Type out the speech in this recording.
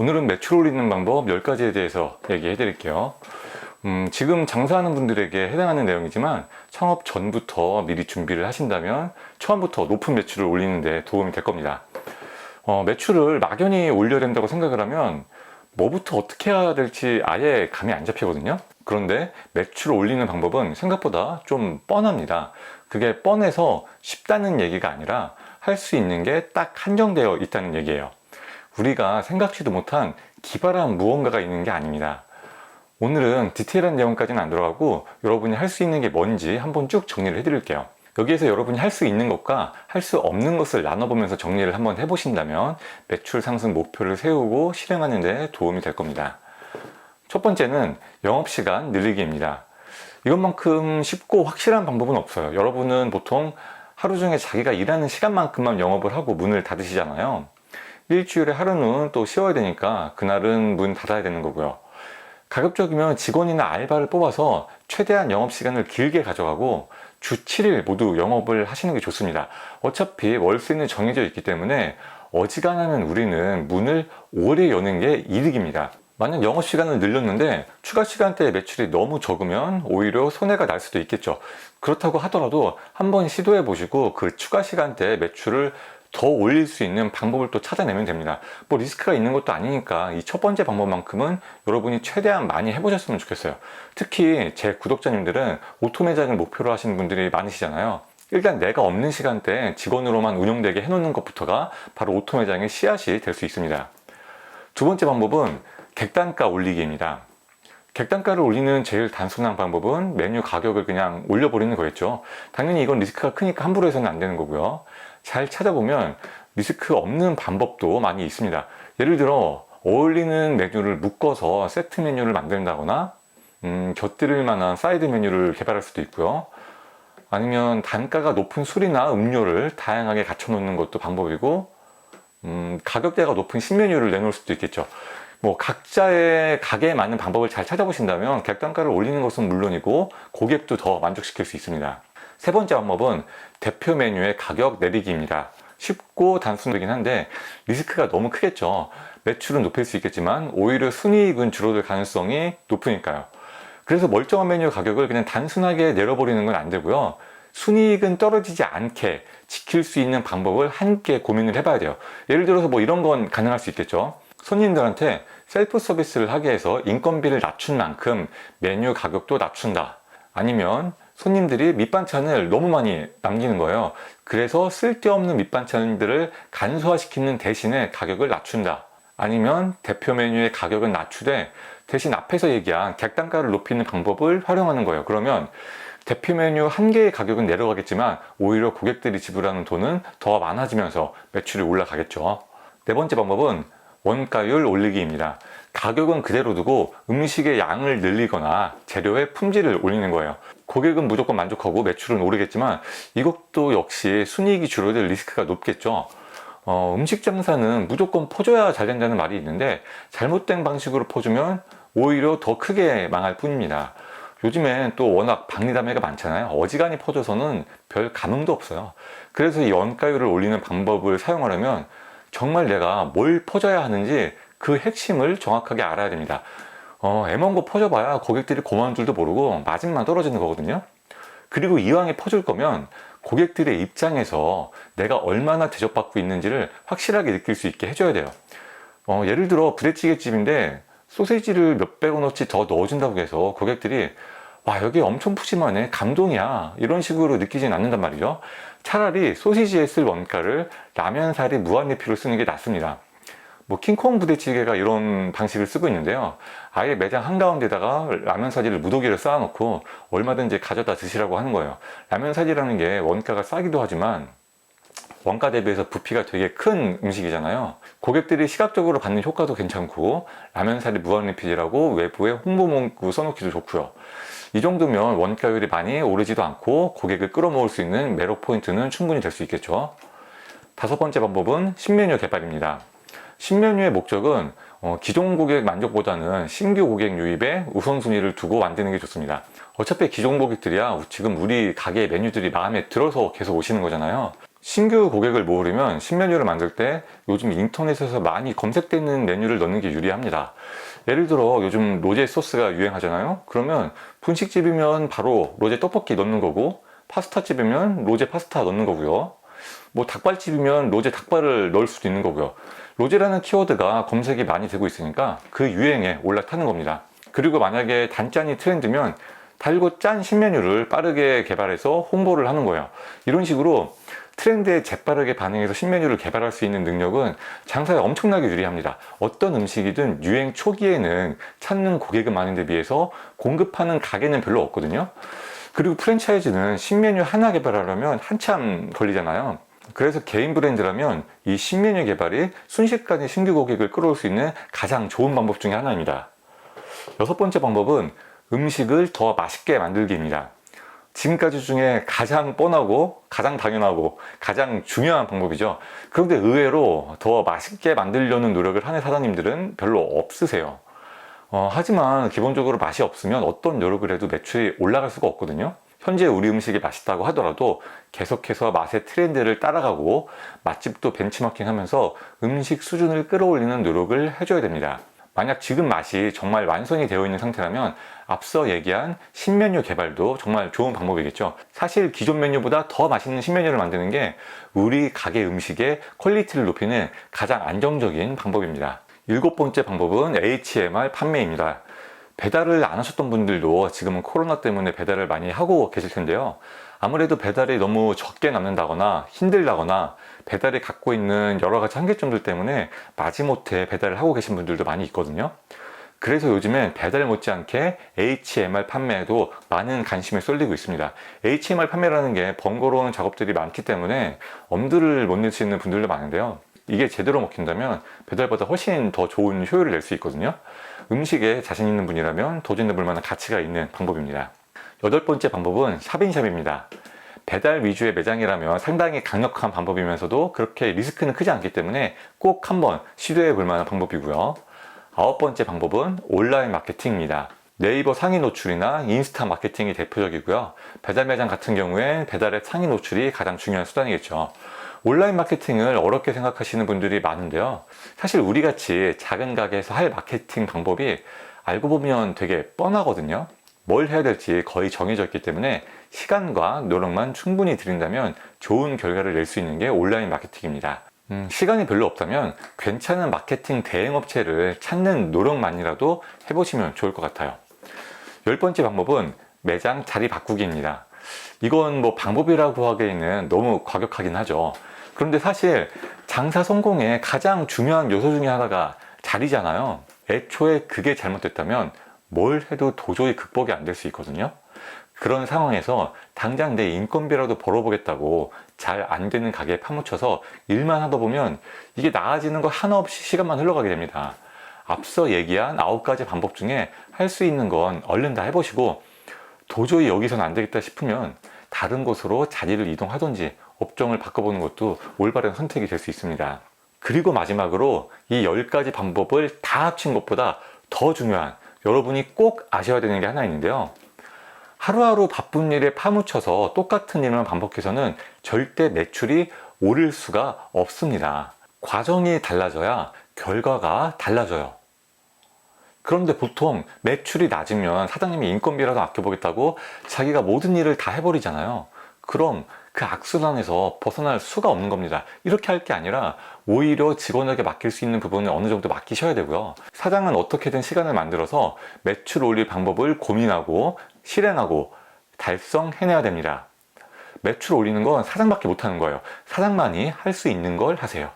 오늘은 매출 올리는 방법 10가지에 대해서 얘기해 드릴게요. 음, 지금 장사하는 분들에게 해당하는 내용이지만 창업 전부터 미리 준비를 하신다면 처음부터 높은 매출을 올리는데 도움이 될 겁니다. 어, 매출을 막연히 올려야 된다고 생각을 하면 뭐부터 어떻게 해야 될지 아예 감이 안 잡히거든요. 그런데 매출을 올리는 방법은 생각보다 좀 뻔합니다. 그게 뻔해서 쉽다는 얘기가 아니라 할 수 있는 게 딱 한정되어 있다는 얘기예요. 우리가 생각지도 못한 기발한 무언가가 있는 게 아닙니다. 오늘은 디테일한 내용까지는 안 들어가고 여러분이 할 수 있는 게 뭔지 한번 쭉 정리를 해드릴게요. 여기에서 여러분이 할 수 있는 것과 할 수 없는 것을 나눠보면서 정리를 한번 해보신다면 매출 상승 목표를 세우고 실행하는 데 도움이 될 겁니다. 첫 번째는 영업시간 늘리기입니다. 이것만큼 쉽고 확실한 방법은 없어요. 여러분은 보통 하루 중에 자기가 일하는 시간만큼만 영업을 하고 문을 닫으시잖아요. 일주일에 하루는 또 쉬어야 되니까 그날은 문 닫아야 되는 거고요. 가급적이면 직원이나 알바를 뽑아서 최대한 영업 시간을 길게 가져가고 주 7일 모두 영업을 하시는 게 좋습니다. 어차피 월세는 정해져 있기 때문에 어지간하면 우리는 문을 오래 여는 게 이득입니다. 만약 영업 시간을 늘렸는데 추가 시간대에 매출이 너무 적으면 오히려 손해가 날 수도 있겠죠. 그렇다고 하더라도 한번 시도해 보시고 그 추가 시간대에 매출을 더 올릴 수 있는 방법을 또 찾아내면 됩니다. 뭐 리스크가 있는 것도 아니니까 이 첫 번째 방법만큼은 여러분이 최대한 많이 해보셨으면 좋겠어요. 특히 제 구독자님들은 오토 매장을 목표로 하시는 분들이 많으시잖아요. 일단 내가 없는 시간대에 직원으로만 운영되게 해놓는 것부터가 바로 오토 매장의 씨앗이 될 수 있습니다. 두 번째 방법은 객단가 올리기입니다. 객단가를 올리는 제일 단순한 방법은 메뉴 가격을 그냥 올려버리는 거겠죠. 당연히 이건 리스크가 크니까 함부로 해서는 안 되는 거고요. 잘 찾아보면 리스크 없는 방법도 많이 있습니다. 예를 들어 어울리는 메뉴를 묶어서 세트 메뉴를 만든다거나 음, 곁들일 만한 사이드 메뉴를 개발할 수도 있고요. 아니면 단가가 높은 술이나 음료를 다양하게 갖춰 놓는 것도 방법이고 음, 가격대가 높은 신메뉴를 내놓을 수도 있겠죠. 뭐 각자의 가게에 맞는 방법을 잘 찾아보신다면 객단가를 올리는 것은 물론이고 고객도 더 만족시킬 수 있습니다. 세 번째 방법은 대표 메뉴의 가격 내리기입니다. 쉽고 단순하긴 한데 리스크가 너무 크겠죠. 매출은 높일 수 있겠지만 오히려 순이익은 줄어들 가능성이 높으니까요. 그래서 멀쩡한 메뉴 가격을 그냥 단순하게 내려버리는 건 안 되고요. 순이익은 떨어지지 않게 지킬 수 있는 방법을 함께 고민을 해봐야 돼요. 예를 들어서 뭐 이런 건 가능할 수 있겠죠. 손님들한테 셀프 서비스를 하게 해서 인건비를 낮춘 만큼 메뉴 가격도 낮춘다. 아니면 손님들이 밑반찬을 너무 많이 남기는 거예요. 그래서 쓸데없는 밑반찬들을 간소화시키는 대신에 가격을 낮춘다. 아니면 대표 메뉴의 가격은 낮추되 대신 앞에서 얘기한 객단가를 높이는 방법을 활용하는 거예요. 그러면 대표 메뉴 한 개의 가격은 내려가겠지만 오히려 고객들이 지불하는 돈은 더 많아지면서 매출이 올라가겠죠. 네 번째 방법은 원가율 올리기입니다. 가격은 그대로 두고 음식의 양을 늘리거나 재료의 품질을 올리는 거예요. 고객은 무조건 만족하고 매출은 오르겠지만 이것도 역시 순이익이 줄어들 리스크가 높겠죠. 어, 음식 장사는 무조건 퍼줘야 잘 된다는 말이 있는데 잘못된 방식으로 퍼주면 오히려 더 크게 망할 뿐입니다. 요즘엔 또 워낙 박리담회가 많잖아요. 어지간히 퍼져서는 별 감흥도 없어요. 그래서 이 원가율을 올리는 방법을 사용하려면 정말 내가 뭘 퍼줘야 하는지 그 핵심을 정확하게 알아야 됩니다. 어, 애먼 거 퍼줘봐야 고객들이 고마운 줄도 모르고 마진만 떨어지는 거거든요. 그리고 이왕에 퍼줄 거면 고객들의 입장에서 내가 얼마나 대접받고 있는지를 확실하게 느낄 수 있게 해줘야 돼요. 어, 예를 들어 부대찌개집인데 소세지를 몇백 원어치 더 넣어준다고 해서 고객들이 와 여기 엄청 푸짐하네 감동이야 이런 식으로 느끼진 않는단 말이죠 차라리 소시지에 쓸 원가를 라면사리 무한리필로 쓰는 게 낫습니다 뭐 킹콩 부대찌개가 이런 방식을 쓰고 있는데요 아예 매장 한가운데다가 라면 사지를 무더기를 쌓아놓고 얼마든지 가져다 드시라고 하는 거예요 라면 사지라는 게 원가가 싸기도 하지만 원가 대비해서 부피가 되게 큰 음식이잖아요. 고객들이 시각적으로 받는 효과도 괜찮고 라면 사리 무한리필이라고 외부에 홍보 문구 써놓기도 좋고요. 이 정도면 원가율이 많이 오르지도 않고 고객을 끌어모을 수 있는 매력 포인트는 충분히 될 수 있겠죠. 다섯 번째 방법은 신메뉴 개발입니다. 신메뉴의 목적은 어, 기존 고객 만족보다는 신규 고객 유입에 우선순위를 두고 만드는 게 좋습니다. 어차피 기존 고객들이야 지금 우리 가게 메뉴들이 마음에 들어서 계속 오시는 거잖아요. 신규 고객을 모으려면 신메뉴를 만들 때 요즘 인터넷에서 많이 검색되는 메뉴를 넣는 게 유리합니다. 예를 들어 요즘 로제 소스가 유행하잖아요. 그러면 분식집이면 바로 로제 떡볶이 넣는 거고 파스타집이면 로제 파스타 넣는 거고요. 뭐 닭발집이면 로제 닭발을 넣을 수도 있는 거고요. 로제라는 키워드가 검색이 많이 되고 있으니까 그 유행에 올라타는 겁니다. 그리고 만약에 단짠이 트렌드면 달고 짠 신메뉴를 빠르게 개발해서 홍보를 하는 거예요. 이런 식으로 트렌드에 재빠르게 반응해서 신메뉴를 개발할 수 있는 능력은 장사에 엄청나게 유리합니다. 어떤 음식이든 유행 초기에는 찾는 고객은 많은데 비해서 공급하는 가게는 별로 없거든요. 그리고 프랜차이즈는 신메뉴 하나 개발하려면 한참 걸리잖아요. 그래서 개인 브랜드라면 이 신메뉴 개발이 순식간에 신규 고객을 끌어올 수 있는 가장 좋은 방법 중에 하나입니다. 여섯 번째 방법은 음식을 더 맛있게 만들기입니다. 지금까지 중에 가장 뻔하고 가장 당연하고 가장 중요한 방법이죠. 그런데 의외로 더 맛있게 만들려는 노력을 하는 사장님들은 별로 없으세요. 어, 하지만 기본적으로 맛이 없으면 어떤 노력을 해도 매출이 올라갈 수가 없거든요. 현재 우리 음식이 맛있다고 하더라도 계속해서 맛의 트렌드를 따라가고 맛집도 벤치마킹 하면서 음식 수준을 끌어올리는 노력을 해줘야 됩니다. 만약 지금 맛이 정말 완성이 되어 있는 상태라면 앞서 얘기한 신메뉴 개발도 정말 좋은 방법이겠죠. 사실 기존 메뉴보다 더 맛있는 신메뉴를 만드는 게 우리 가게 음식의 퀄리티를 높이는 가장 안정적인 방법입니다. 일곱 번째 방법은 HMR 판매입니다. 배달을 안 하셨던 분들도 지금은 코로나 때문에 배달을 많이 하고 계실 텐데요. 아무래도 배달이 너무 적게 남는다거나 힘들다거나 배달이 갖고 있는 여러 가지 한계점들 때문에 마지못해 배달을 하고 계신 분들도 많이 있거든요. 그래서 요즘엔 배달 못지않게 HMR 판매에도 많은 관심이 쏠리고 있습니다. HMR 판매라는 게 번거로운 작업들이 많기 때문에 엄두를 못 내시는 분들도 많은데요. 이게 제대로 먹힌다면 배달보다 훨씬 더 좋은 효율을 낼 수 있거든요. 음식에 자신 있는 분이라면 도전해 볼 만한 가치가 있는 방법입니다. 여덟 번째 방법은 샵인샵입니다. 배달 위주의 매장이라면 상당히 강력한 방법이면서도 그렇게 리스크는 크지 않기 때문에 꼭 한번 시도해 볼 만한 방법이고요. 아홉 번째 방법은 온라인 마케팅입니다. 네이버 상위 노출이나 인스타 마케팅이 대표적이고요. 배달 매장 같은 경우엔 배달의 상위 노출이 가장 중요한 수단이겠죠. 온라인 마케팅을 어렵게 생각하시는 분들이 많은데요. 사실 우리 같이 작은 가게에서 할 마케팅 방법이 알고 보면 되게 뻔하거든요. 뭘 해야 될지 거의 정해져 있기 때문에 시간과 노력만 충분히 들인다면 좋은 결과를 낼 수 있는 게 온라인 마케팅입니다. 음, 시간이 별로 없다면 괜찮은 마케팅 대행업체를 찾는 노력만이라도 해보시면 좋을 것 같아요. 열 번째 방법은 매장 자리 바꾸기입니다. 이건 뭐 방법이라고 하기에는 너무 과격하긴 하죠. 그런데 사실 장사 성공의 가장 중요한 요소 중에 하나가 자리잖아요. 애초에 그게 잘못됐다면 뭘 해도 도저히 극복이 안 될 수 있거든요. 그런 상황에서 당장 내 인건비라도 벌어보겠다고 잘 안 되는 가게에 파묻혀서 일만 하다 보면 이게 나아지는 거 하나 없이 시간만 흘러가게 됩니다. 앞서 얘기한 아홉 가지 방법 중에 할 수 있는 건 얼른 다 해보시고 도저히 여기선 안 되겠다 싶으면 다른 곳으로 자리를 이동하든지 업종을 바꿔보는 것도 올바른 선택이 될 수 있습니다. 그리고 마지막으로 이 10가지 방법을 다 합친 것보다 더 중요한 여러분이 꼭 아셔야 되는 게 하나 있는데요. 하루하루 바쁜 일에 파묻혀서 똑같은 일만 반복해서는 절대 매출이 오를 수가 없습니다. 과정이 달라져야 결과가 달라져요. 그런데 보통 매출이 낮으면 사장님이 인건비라도 아껴보겠다고 자기가 모든 일을 다 해버리잖아요. 그럼 그 악순환에서 벗어날 수가 없는 겁니다. 이렇게 할 게 아니라 오히려 직원에게 맡길 수 있는 부분을 어느 정도 맡기셔야 되고요. 사장은 어떻게든 시간을 만들어서 매출 올릴 방법을 고민하고 실행하고 달성해내야 됩니다. 매출 올리는 건 사장밖에 못하는 거예요. 사장만이 할 수 있는 걸 하세요.